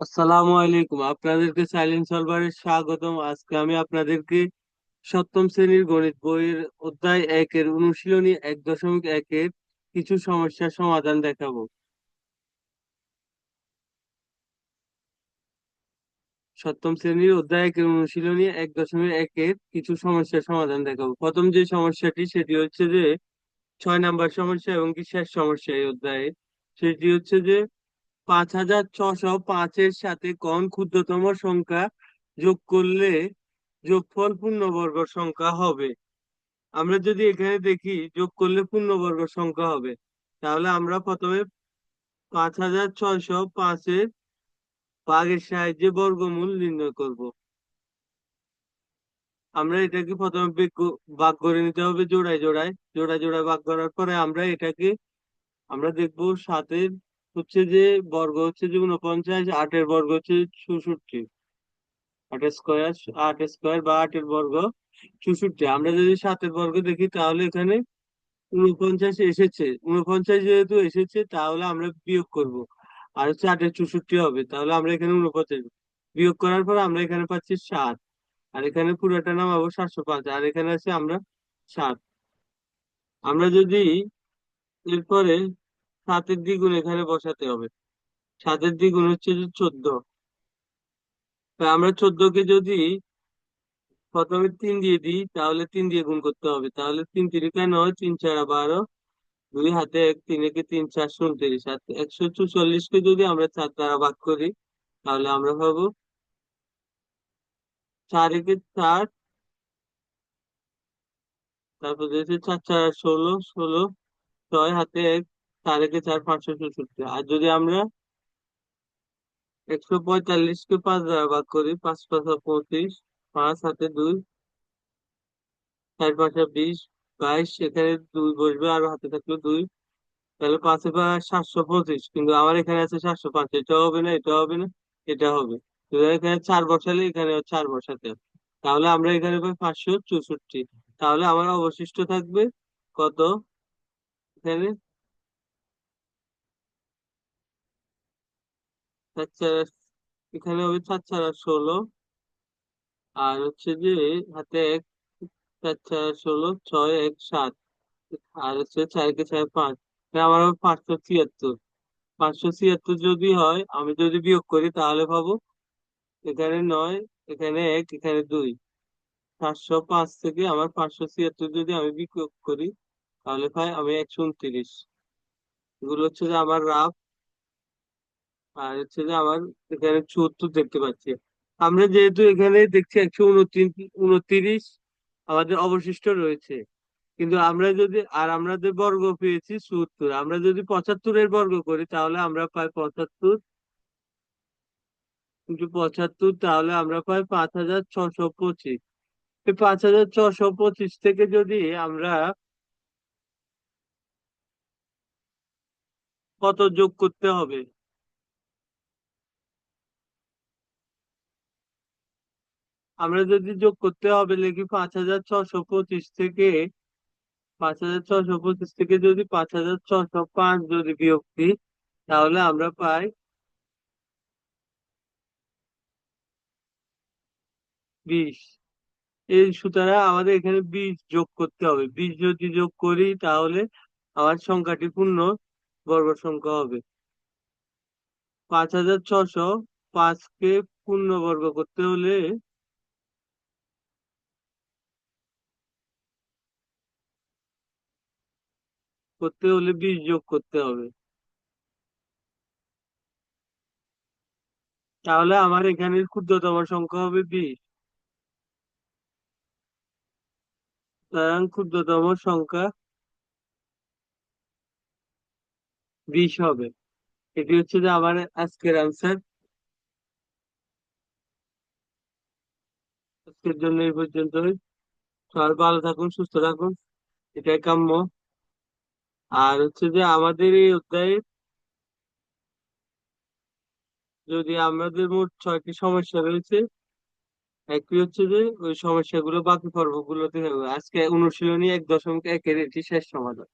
আসসালামু আলাইকুম। আপনাদেরকে সাইলেন্ট সলভারে স্বাগতম। আজকে আমি আপনাদেরকে সপ্তম শ্রেণির গণিত বইয়ের অধ্যায় একের অনুশীলনী এক দশমিক একের কিছু সমস্যার সমাধান দেখাবো। সপ্তম শ্রেণির অধ্যায় একের অনুশীলনী এক দশমিক একের কিছু সমস্যার সমাধান দেখাবো। প্রথম যে সমস্যাটি, সেটি হচ্ছে যে ছয় নাম্বার সমস্যা এবং কি শেষ সমস্যা এই অধ্যায়ে। সেটি হচ্ছে যে পাঁচ হাজার ছশো পাঁচের সাথে কোন ক্ষুদ্রতম সংখ্যা যোগ করলে যোগফল পূর্ণবর্গ সংখ্যা হবে। আমরা যদি এখানে দেখি যোগ করলে পূর্ণবর্গ সংখ্যা হবে, তাহলে আমরা প্রথমে পাঁচ হাজার ছয়শো পাঁচের ভাগের সাহায্যে বর্গমূল নির্ণয় করব। আমরা এটাকে প্রথমে ভাগ করে নিতে হবে জোড়ায় জোড়ায়। জোড়ায় জোড়ায় ভাগ করার পরে আমরা এটাকে, আমরা দেখব সাতের হচ্ছে যে বর্গ হচ্ছে যে উনপঞ্চাশ আটের বর্গ হচ্ছে চৌষট্টি। আট স্কোয়ার আট স্কোয়ার বা আটের বর্গ চৌষট্টি। আমরা যদি সাতের বর্গ দেখি তাহলে এখানে উনপঞ্চাশ এসেছে। উনপঞ্চাশ যেহেতু এসেছে তাহলে আমরা বিয়োগ করব। আর হচ্ছে আটের চৌষট্টি হবে, তাহলে আমরা এখানে উনপঞ্চাশ বিয়োগ করার পর আমরা এখানে পাচ্ছি সাত। আর এখানে পুরোটা নামাবো সাতশো পাঁচ, আর এখানে আছে আমরা সাত। আমরা যদি এরপরে সাতের দ্বিগুণ এখানে বসাতে হবে। সাতের দ্বিগুণ হচ্ছে যে চোদ্দ। আমরা চোদ্দকে যদি প্রথমে তিন দিয়ে দিই, তাহলে তিন দিয়ে গুণ করতে হবে। তাহলে তিন তিরিকা নয় তিন চারা বারো, দুই হাতে এক, তিন একে তিন, চার উনত্রিশ আর একশো চুচল্লিশকে যদি আমরা চার দ্বারা ভাগ করি, তাহলে আমরা পাবো চার একে চার, তারপর চার চার, ষোলো ষোলো, ছয়, হাতে এক চার চার পাঁচশো চৌষট্টি। আর যদি আমরা একশো পঁয়তাল্লিশকে পাঁচ দ্বারা ভাগ করি, পাঁচ পাঁচ পঁচিশ, পাঁচ হাতে দুই, চার পাঁচা বিশ, বাইশ, এখানে দুই বসবে আর হাতে থাকল দুই, তাহলে পাঁচে পাঁচ সাতশো পঁচিশ। কিন্তু আমার এখানে আছে সাতশো পাঁচ এটা হবে না এটা হবে না, এটা হবে। এখানে চার বসালে এখানে চার বসাতে হবে। তাহলে আমরা এখানে পাই পাঁচশো চৌষট্টি। তাহলে আমার অবশিষ্ট থাকবে কত? এখানে চার চার এখানে হবে চার চার ষোলো। আর হচ্ছে যে হাতে এক চার চার ষোলো, ছয়, এক, সাত। আর হচ্ছে চারকে ছয়, পাঁচ। তাহলে আমার হবে পাঁচশো ছিয়াত্তর। পাঁচশো ছিয়াত্তর যদি হয়, আমি যদি বিয়োগ করি, তাহলে পাবো এখানে নয়, এখানে এক, এখানে দুই। সাতশো পাঁচ থেকে আমার পাঁচশো ছিয়াত্তর যদি আমি বিয়োগ করি, তাহলে পাই আমি একশো উনত্রিশ। এগুলো হচ্ছে যে আমার রাফ। আর হচ্ছে যে আমার এখানে চুয়াত্তর দেখতে পাচ্ছি। আমরা যেহেতু এখানে দেখছি একশো উনত্রিশ আমাদের অবশিষ্ট রয়েছে। কিন্তু আমরা যদি, আর আমাদের বর্গ পেয়েছি চুয়াত্তর। আমরা যদি পঁচাত্তরের বর্গ করি, তাহলে আমরা পাই পঁচাত্তর। ইন্টু পঁচাত্তর, তাহলে আমরা পাই পাঁচ হাজার ছশো পঁচিশ। এই পাঁচ হাজার ছশো পঁচিশ থেকে যদি আমরা কত যোগ করতে হবে? আমরা যদি যোগ করতে হবে, লিখি পাঁচ হাজার ছশো পঁচিশ থেকে, পাঁচ হাজার ছশো পঁচিশ থেকে যদি পাঁচ হাজার ছশো পাঁচ যদি বিয়োগ দিই, তাহলে আমরা পাই বিশ। এই সুতরাং আমাদের এখানে বিশ যোগ করতে হবে। বিশ যদি যোগ করি, তাহলে আমার সংখ্যাটি পূর্ণ বর্গ সংখ্যা হবে। পাঁচ হাজার ছশো পাঁচকে পূর্ণ বর্গ করতে হলে করতে হলে বিশ যোগ করতে হবে। তাহলে আমার এখানে ক্ষুদ্রতম সংখ্যা হবে বিশ সুতরাং ক্ষুদ্রতম সংখ্যা বিশ হবে। এটি হচ্ছে যে আমার আজকের আনসার আজকের জন্য এই পর্যন্তই। সবাই ভালো থাকুন, সুস্থ থাকুন। এটাই কাম্য। আর হচ্ছে যে আমাদের এই অধ্যায়ে যদি আমাদের মোট ছয়টি সমস্যা রয়েছে, একটি হচ্ছে যে ওই সমস্যাগুলো বাকি পর্বগুলোতে হবে। আজকে অনুশীলনী এক দশমিক একের এটি শেষ সমাধান।